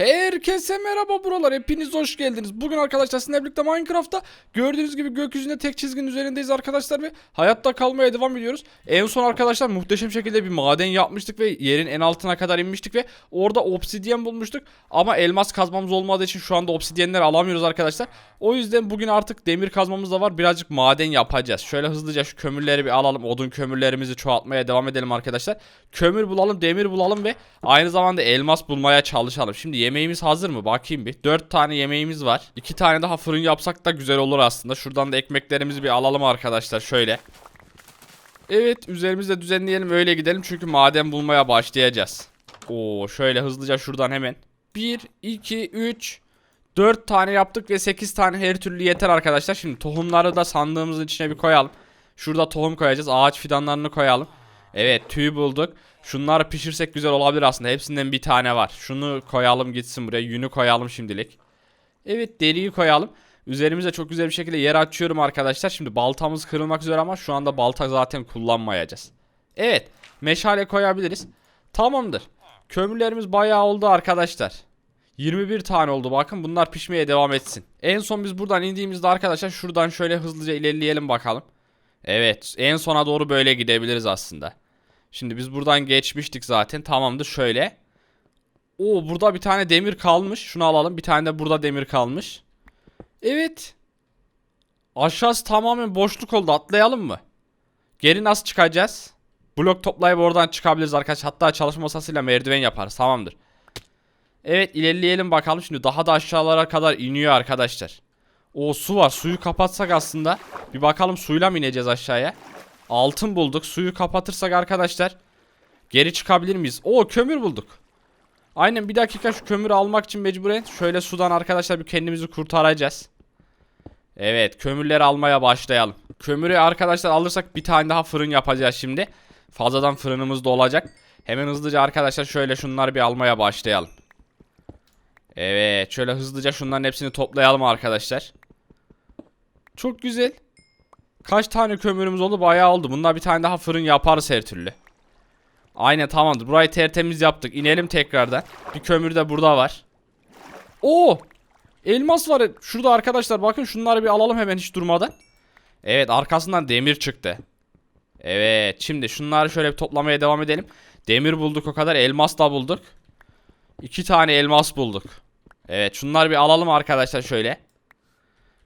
Herkese merhaba buralar. Hepiniz hoş geldiniz. Bugün arkadaşlar sizinle birlikte Minecraft'ta gördüğünüz gibi gökyüzünde tek çizginin üzerindeyiz arkadaşlar ve hayatta kalmaya devam ediyoruz. En son arkadaşlar muhteşem şekilde bir maden yapmıştık ve yerin en altına kadar inmiştik ve orada obsidyen bulmuştuk. Ama elmas kazmamız olmadığı için şu anda obsidyenleri alamıyoruz arkadaşlar. O yüzden bugün artık demir kazmamız da var. Birazcık maden yapacağız. Şöyle hızlıca şu kömürleri bir alalım. Odun kömürlerimizi çoğaltmaya devam edelim arkadaşlar. Kömür bulalım, demir bulalım ve aynı zamanda elmas bulmaya çalışalım. Şimdi yemeğimiz hazır mı? Bakayım bir. 4 tane yemeğimiz var. 2 tane daha fırın yapsak da güzel olur aslında. Şuradan da ekmeklerimizi bir alalım arkadaşlar şöyle. Evet üzerimizde düzenleyelim öyle gidelim çünkü maden bulmaya başlayacağız. Oo şöyle hızlıca şuradan hemen. 1, 2, 3, 4 tane yaptık ve 8 tane her türlü yeter arkadaşlar. Şimdi tohumları da sandığımızın içine bir koyalım. Şurada tohum koyacağız. Ağaç fidanlarını koyalım. Evet tüy bulduk. Şunları pişirsek güzel olabilir aslında. Hepsinden bir tane var. Şunu koyalım gitsin buraya. Yünü koyalım şimdilik. Evet deriyi koyalım. Üzerimize çok güzel bir şekilde yer açıyorum arkadaşlar. Şimdi baltamız kırılmak üzere ama şu anda balta zaten kullanmayacağız. Evet meşale koyabiliriz. Tamamdır. Kömürlerimiz bayağı oldu arkadaşlar. 21 tane oldu bakın bunlar pişmeye devam etsin. En son biz buradan indiğimizde arkadaşlar şuradan şöyle hızlıca ilerleyelim bakalım. Evet en sona doğru böyle gidebiliriz aslında. Şimdi biz buradan geçmiştik zaten tamamdır şöyle. Oo burada bir tane demir kalmış. Şunu alalım. Bir tane de burada demir kalmış. Evet. Aşağısı tamamen boşluk oldu. Atlayalım mı? Geri nasıl çıkacağız? Blok toplayıp oradan çıkabiliriz arkadaşlar. Hatta çalışma masasıyla merdiven yaparız. Tamamdır. Evet ilerleyelim bakalım. Şimdi daha da aşağılara kadar iniyor arkadaşlar. O su var. Suyu kapatsak aslında. Bir bakalım suyla mı ineceğiz aşağıya? Altın bulduk. Suyu kapatırsak arkadaşlar. Geri çıkabilir miyiz? Oo kömür bulduk. Aynen bir dakika şu kömürü almak için mecburen şöyle sudan arkadaşlar bir kendimizi kurtaracağız. Evet kömürleri almaya başlayalım. Kömürü arkadaşlar alırsak bir tane daha fırın yapacağız şimdi. Fazladan fırınımız da olacak. Hemen hızlıca arkadaşlar şöyle şunları bir almaya başlayalım. Evet şöyle hızlıca şunların hepsini toplayalım arkadaşlar. Çok güzel. Kaç tane kömürümüz oldu? Bayağı oldu. Bunlar bir tane daha fırın yaparız her türlü. Aynen tamamdır. Burayı tertemiz yaptık. İnelim tekrardan. Bir kömür de burada var. Oo! Elmas var. Şurada arkadaşlar bakın şunları bir alalım hemen hiç durmadan. Evet arkasından demir çıktı. Evet şimdi şunları şöyle bir toplamaya devam edelim. Demir bulduk o kadar. Elmas da bulduk. İki tane elmas bulduk. Evet şunları bir alalım arkadaşlar şöyle.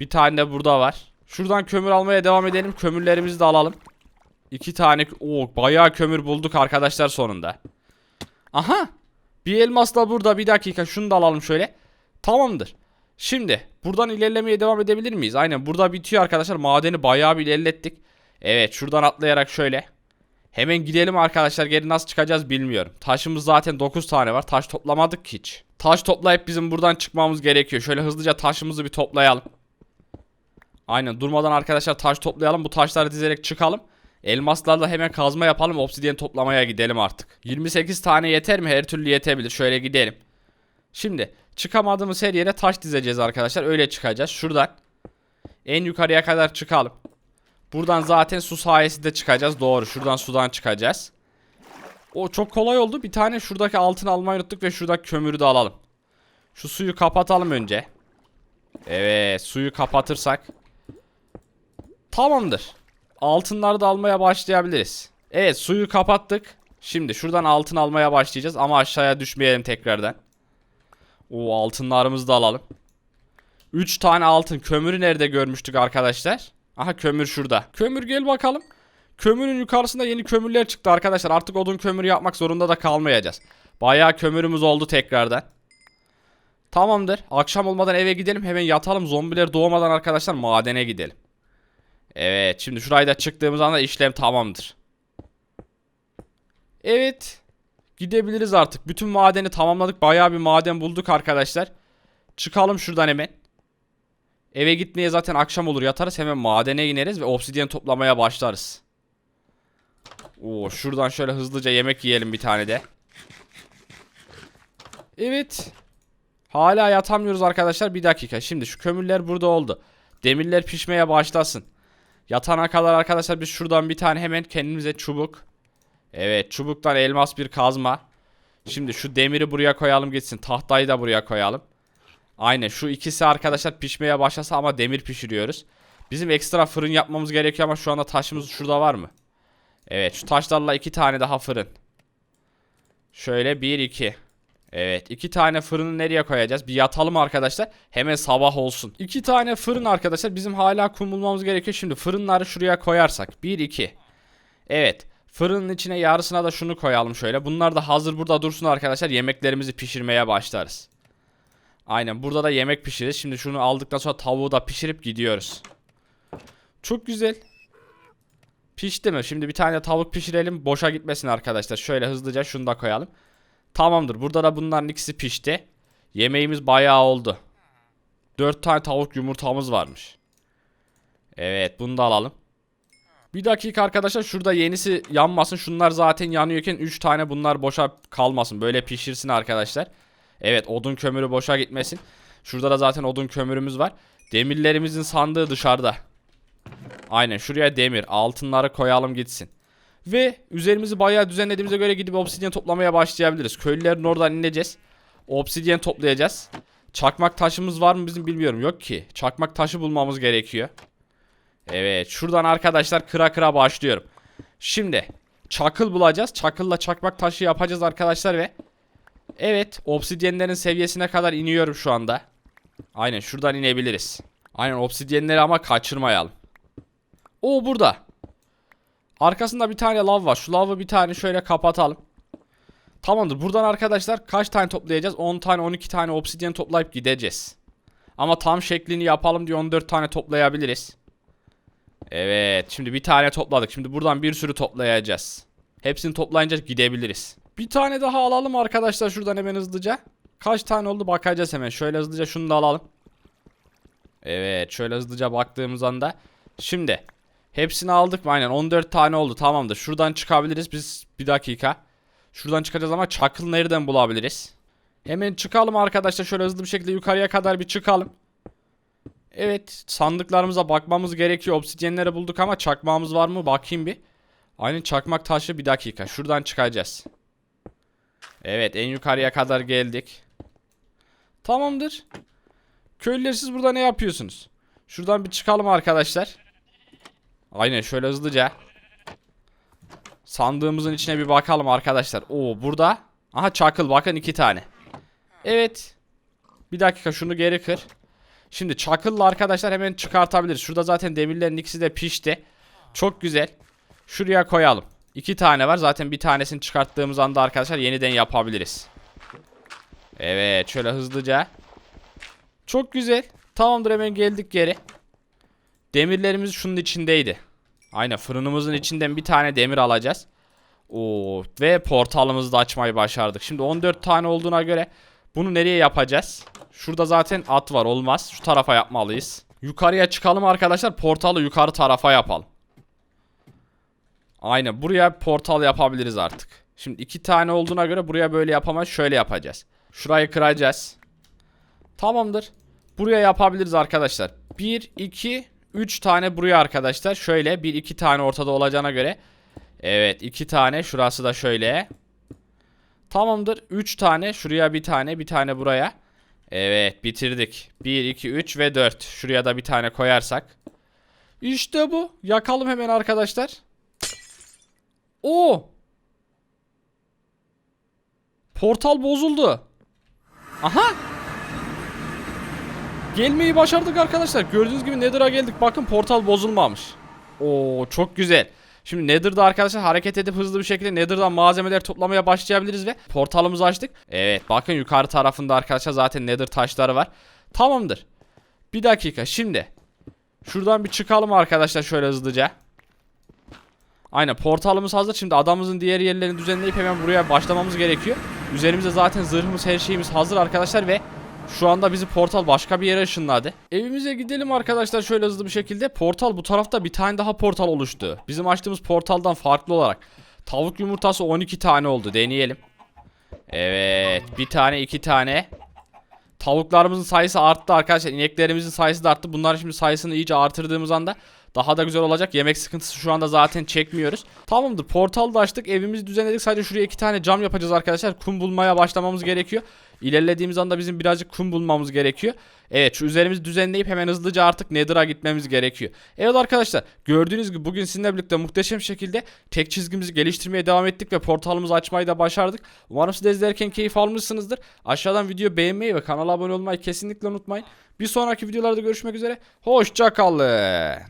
Bir tane de burada var. Şuradan kömür almaya devam edelim. Kömürlerimizi de alalım. İki tane o bayağı kömür bulduk arkadaşlar sonunda. Aha! Bir elmas da burada. Bir dakika şunu da alalım şöyle. Tamamdır. Şimdi buradan ilerlemeye devam edebilir miyiz? Aynen burada bitiyor arkadaşlar. Madeni bayağı bir ilerlettik. Evet şuradan atlayarak şöyle. Hemen gidelim arkadaşlar. Geri nasıl çıkacağız bilmiyorum. Taşımız zaten 9 tane var. Taş toplamadık hiç. Taş toplayıp bizim buradan çıkmamız gerekiyor. Şöyle hızlıca taşımızı bir toplayalım. Aynen durmadan arkadaşlar taş toplayalım. Bu taşları dizerek çıkalım. Elmaslarla hemen kazma yapalım. Obsidyen toplamaya gidelim artık. 28 tane yeter mi? Her türlü yetebilir. Şöyle gidelim. Şimdi çıkamadığımız her yere taş dizeceğiz arkadaşlar. Öyle çıkacağız. Şuradan en yukarıya kadar çıkalım. Buradan zaten su sayesinde çıkacağız. Doğru. Şuradan sudan çıkacağız. O çok kolay oldu. Bir tane şuradaki altın almayı unuttuk ve şuradaki kömürü de alalım. Şu suyu kapatalım önce. Evet, suyu kapatırsak Tamamdır. Altınları da almaya başlayabiliriz. Evet suyu kapattık. Şimdi şuradan altın almaya başlayacağız ama aşağıya düşmeyelim tekrardan. O altınlarımızı da alalım. 3 tane altın. Kömürü nerede görmüştük arkadaşlar? Aha kömür şurada. Kömür gel bakalım. Kömürün yukarısında yeni kömürler çıktı arkadaşlar. Artık odun kömürü yapmak zorunda da kalmayacağız. Bayağı kömürümüz oldu tekrardan. Tamamdır. Akşam olmadan eve gidelim. Hemen yatalım. Zombiler doğmadan arkadaşlar madene gidelim. Evet şimdi şurayı da çıktığımız anda işlem tamamdır. Evet. Gidebiliriz artık. Bütün madeni tamamladık. Bayağı bir maden bulduk arkadaşlar. Çıkalım şuradan hemen. Eve gitmeye zaten akşam olur yatarız. Hemen madene ineriz ve obsidyen toplamaya başlarız. Oo şuradan şöyle hızlıca yemek yiyelim bir tane de. Evet. Hala yatamıyoruz arkadaşlar. Bir dakika. Şimdi şu kömürler burada oldu. Demirler pişmeye başlasın. Yatana kadar arkadaşlar biz şuradan bir tane hemen kendimize çubuk. Evet çubuktan elmas bir kazma. Şimdi şu demiri buraya koyalım gitsin. Tahtayı da buraya koyalım. Aynen şu ikisi arkadaşlar pişmeye başlasa ama demir pişiriyoruz. Bizim ekstra fırın yapmamız gerekiyor ama şu anda taşımız şurada var mı? Evet şu taşlarla iki tane daha fırın. Şöyle bir iki. Evet iki tane fırını nereye koyacağız? Bir yatalım arkadaşlar. Hemen sabah olsun. İki tane fırın arkadaşlar bizim hala kum bulmamız gerekiyor. Şimdi fırınları şuraya koyarsak. Bir iki. Evet. Fırının içine yarısına da şunu koyalım şöyle. Bunlar da hazır burada dursun arkadaşlar. Yemeklerimizi pişirmeye başlarız. Aynen burada da yemek pişiririz. Şimdi şunu aldıktan sonra tavuğu da pişirip gidiyoruz. Çok güzel. Pişti mi? Şimdi bir tane tavuk pişirelim. Boşa gitmesin arkadaşlar. Şöyle hızlıca şunu da koyalım. Tamamdır. Burada da bunların ikisi pişti. Yemeğimiz bayağı oldu. 4 tane tavuk yumurtamız varmış. Evet bunu da alalım. Bir dakika arkadaşlar şurada yenisi yanmasın. Şunlar zaten yanıyorken 3 tane bunlar boşa kalmasın. Böyle pişirsin arkadaşlar. Evet odun kömürü boşa gitmesin. Şurada da zaten odun kömürümüz var. Demirlerimizin sandığı dışarıda. Aynen şuraya demir. Altınları koyalım gitsin. Ve üzerimizi bayağı düzenlediğimize göre gidip obsidyen toplamaya başlayabiliriz. Köylülerin oradan ineceğiz. Obsidyen toplayacağız. Çakmak taşımız var mı bizim bilmiyorum. Yok ki. Çakmak taşı bulmamız gerekiyor. Evet şuradan arkadaşlar kıra kıra başlıyorum. Şimdi çakıl bulacağız. Çakılla çakmak taşı yapacağız arkadaşlar ve Evet obsidyenlerin seviyesine kadar iniyorum şu anda. Aynen şuradan inebiliriz. Aynen obsidyenleri ama kaçırmayalım. O burada. Arkasında bir tane lav var. Şu lavı bir tane şöyle kapatalım. Tamamdır. Buradan arkadaşlar kaç tane toplayacağız? 10 tane 12 tane obsidyen toplayıp gideceğiz. Ama tam şeklini yapalım diye 14 tane toplayabiliriz. Evet. Şimdi bir tane topladık. Şimdi buradan bir sürü toplayacağız. Hepsini toplayınca gidebiliriz. Bir tane daha alalım arkadaşlar şuradan hemen hızlıca. Kaç tane oldu bakacağız hemen. Şöyle hızlıca şunu da alalım. Evet şöyle hızlıca baktığımız anda. Şimdi hepsini aldık mı? Aynen 14 tane oldu tamamdır. Şuradan çıkabiliriz biz bir dakika. Şuradan çıkacağız ama çakıl nereden bulabiliriz? Hemen çıkalım arkadaşlar şöyle hızlı bir şekilde yukarıya kadar bir çıkalım. Evet sandıklarımıza bakmamız gerekiyor. Obsidyenleri bulduk ama çakmağımız var mı bakayım bir. Aynen çakmak taşı bir dakika. Şuradan çıkacağız. Evet en yukarıya kadar geldik. Tamamdır. Köylüler siz burada ne yapıyorsunuz? Şuradan bir çıkalım arkadaşlar. Aynen şöyle hızlıca. Sandığımızın içine bir bakalım arkadaşlar. Oo burada. Aha çakıl bakın iki tane. Evet. Bir dakika şunu geri kır. Şimdi çakılla arkadaşlar hemen çıkartabiliriz. Şurada zaten demirlerin ikisi de pişti. Çok güzel. Şuraya koyalım. İki tane var. Zaten bir tanesini çıkarttığımız anda arkadaşlar yeniden yapabiliriz. Evet şöyle hızlıca. Çok güzel. Tamamdır hemen geldik geri. Demirlerimiz şunun içindeydi. Aynen fırınımızın içinden bir tane demir alacağız. Oo ve portalımızı da açmayı başardık. Şimdi 14 tane olduğuna göre bunu nereye yapacağız? Şurada zaten at var olmaz. Şu tarafa yapmalıyız. Yukarıya çıkalım arkadaşlar. Portalı yukarı tarafa yapalım. Aynen buraya portal yapabiliriz artık. Şimdi iki tane olduğuna göre buraya böyle yapamayız. Şöyle yapacağız. Şurayı kıracağız. Tamamdır. Buraya yapabiliriz arkadaşlar. 1, 2, 3 tane buraya arkadaşlar. Şöyle 1, 2 tane ortada olacağına göre. Evet 2 tane. Şurası da şöyle. Tamamdır. 3 tane. Şuraya bir tane. Bir tane buraya. Evet bitirdik. 1, 2, 3 ve 4. Şuraya da bir tane koyarsak. İşte bu. Yakalım hemen arkadaşlar. Oo. Portal bozuldu. Aha. Gelmeyi başardık arkadaşlar. Gördüğünüz gibi Nether'a geldik. Bakın portal bozulmamış. Oo çok güzel. Şimdi Nether'da arkadaşlar hareket edip hızlı bir şekilde Nether'dan malzemeler toplamaya başlayabiliriz ve portalımızı açtık. Evet bakın yukarı tarafında arkadaşlar zaten Nether taşları var. Tamamdır. Bir dakika şimdi. Şuradan bir çıkalım arkadaşlar şöyle hızlıca. Aynen portalımız hazır. Şimdi adamımızın diğer yerlerini düzenleyip hemen buraya başlamamız gerekiyor. Üzerimizde zaten zırhımız her şeyimiz hazır arkadaşlar ve şu anda bizi portal başka bir yere ışınladı. Evimize gidelim arkadaşlar şöyle hızlı bir şekilde. Portal bu tarafta bir tane daha portal oluştu. Bizim açtığımız portaldan farklı olarak. Tavuk yumurtası 12 tane oldu. Deneyelim. Evet. Bir tane iki tane. Tavuklarımızın sayısı arttı arkadaşlar. İneklerimizin sayısı da arttı. Bunların şimdi sayısını iyice artırdığımız anda daha da güzel olacak. Yemek sıkıntısı şu anda zaten çekmiyoruz. Tamamdır portal da açtık evimizi düzenledik. Sadece şuraya iki tane cam yapacağız arkadaşlar. Kum bulmaya başlamamız gerekiyor. İlerlediğimiz anda bizim birazcık kum bulmamız gerekiyor. Evet şu üzerimizi düzenleyip hemen hızlıca artık Nether'a gitmemiz gerekiyor. Evet arkadaşlar gördüğünüz gibi bugün sizinle birlikte muhteşem şekilde tek çizgimizi geliştirmeye devam ettik ve portalımızı açmayı da başardık. Umarım siz de izlerken keyif almışsınızdır. Aşağıdan video beğenmeyi ve kanala abone olmayı kesinlikle unutmayın. Bir sonraki videolarda görüşmek üzere. Hoşçakalın.